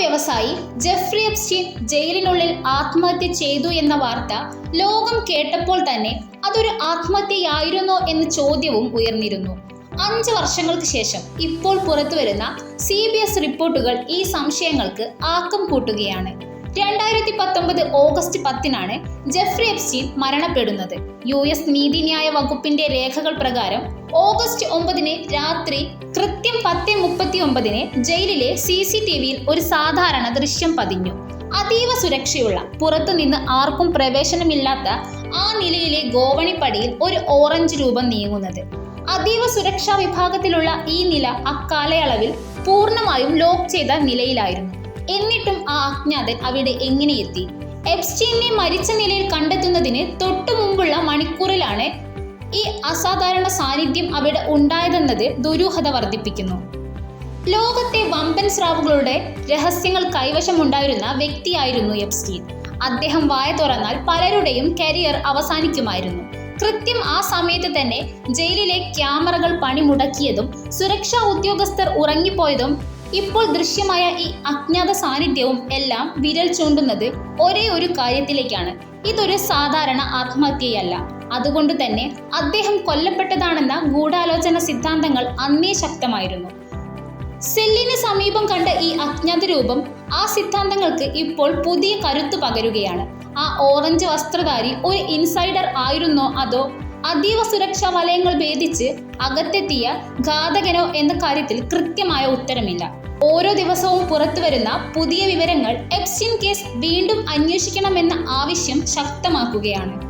വ്യവസായി Jeffrey Epstein ജയിലിനുള്ളിൽ ആത്മഹത്യ ചെയ്തു എന്ന വാർത്ത ലോകം കേട്ടപ്പോൾ തന്നെ അതൊരു ആത്മഹത്യയായിരുന്നോ എന്ന ചോദ്യവും ഉയർന്നിരുന്നു. അഞ്ച് വർഷങ്ങൾക്ക് ശേഷം ഇപ്പോൾ പുറത്തുവരുന്ന സി ബി എസ് റിപ്പോർട്ടുകൾ ഈ സംശയങ്ങൾക്ക് ആക്കം കൂട്ടുകയാണ്. രണ്ടായിരത്തി പത്തൊമ്പത് ഓഗസ്റ്റ് പത്തിനാണ് ജെഫ്രി എപ്സ്റ്റീൻ മരണപ്പെടുന്നത്. യു എസ് നീതിന്യായ വകുപ്പിന്റെ രേഖകൾ പ്രകാരം ഓഗസ്റ്റ് ഒമ്പതിന് രാത്രി കൃത്യം പത്ത് മുപ്പത്തി ഒമ്പതിന് ജയിലിലെ സി സി ടി വിയിൽ ഒരു സാധാരണ ദൃശ്യം പതിഞ്ഞു. അതീവ സുരക്ഷയുള്ള പുറത്തുനിന്ന് ആർക്കും പ്രവേശനമില്ലാത്ത ആ നിലയിലെ ഗോവണിപ്പടിയിൽ ഒരു ഓറഞ്ച് രൂപം നീങ്ങുന്നത്. അതീവ സുരക്ഷാ വിഭാഗത്തിലുള്ള ഈ നില അക്കാലയളവിൽ പൂർണമായും ലോക്ക് ചെയ്ത നിലയിലായിരുന്നു. എന്നിട്ടും ആ അജ്ഞാതൻ അവിടെ എങ്ങനെ എത്തി? എപ്സ്റ്റീനെ മരിച്ച നിലയിൽ കണ്ടെത്തുന്നതിന് തൊട്ടു മുമ്പുള്ള മണിക്കൂറിലാണ് ഈ അസാധാരണ സാന്നിധ്യം അവിടെ ഉണ്ടായതെന്നത് ദുരൂഹത വർദ്ധിപ്പിക്കുന്നു. ലോകത്തെ വമ്പൻ സ്രാവുകളുടെ രഹസ്യങ്ങൾ കൈവശമുണ്ടായിരുന്ന വ്യക്തിയായിരുന്നു എപ്സ്റ്റീൻ അദ്ദേഹം വായ തുറന്നാൽ പലരുടെയും കരിയർ അവസാനിക്കുമായിരുന്നു. കൃത്യം ആ സമയത്ത് തന്നെ ജയിലിലെ ക്യാമറകൾ പണിമുടക്കിയതും സുരക്ഷാ ഉദ്യോഗസ്ഥർ ഉറങ്ങിപ്പോയതും ഇപ്പോൾ ദൃശ്യമായ ഈ അജ്ഞാത സാന്നിധ്യവും എല്ലാം വിരൽ ചൂണ്ടുന്നത് ഒരേ ഒരു കാര്യത്തിലേക്കാണ്. ഇതൊരു സാധാരണ ആത്മഹത്യയല്ല. അതുകൊണ്ട് തന്നെ അദ്ദേഹം കൊല്ലപ്പെട്ടതാണെന്ന ഗൂഢാലോചന സിദ്ധാന്തങ്ങൾ അന്നേ ശക്തമായിരുന്നു. സെല്ലിന് സമീപം കണ്ട ഈ അജ്ഞാത രൂപം ആ സിദ്ധാന്തങ്ങൾക്ക് ഇപ്പോൾ പുതിയ കരുത്തു പകരുകയാണ്. ആ ഓറഞ്ച് വസ്ത്രധാരി ഒരു ഇൻസൈഡർ ആയിരുന്നോ അതോ അതീവ സുരക്ഷാ വലയങ്ങൾ ഭേദിച്ച് അകത്തെത്തിയ ഘാതകനോ എന്ന കാര്യത്തിൽ കൃത്യമായ ഉത്തരമില്ല. ഓരോ ദിവസവും പുറത്തുവരുന്ന പുതിയ വിവരങ്ങൾ എപ്സിൻ കേസ് വീണ്ടും അന്വേഷിക്കണമെന്ന ആവശ്യം ശക്തമാക്കുകയാണ്.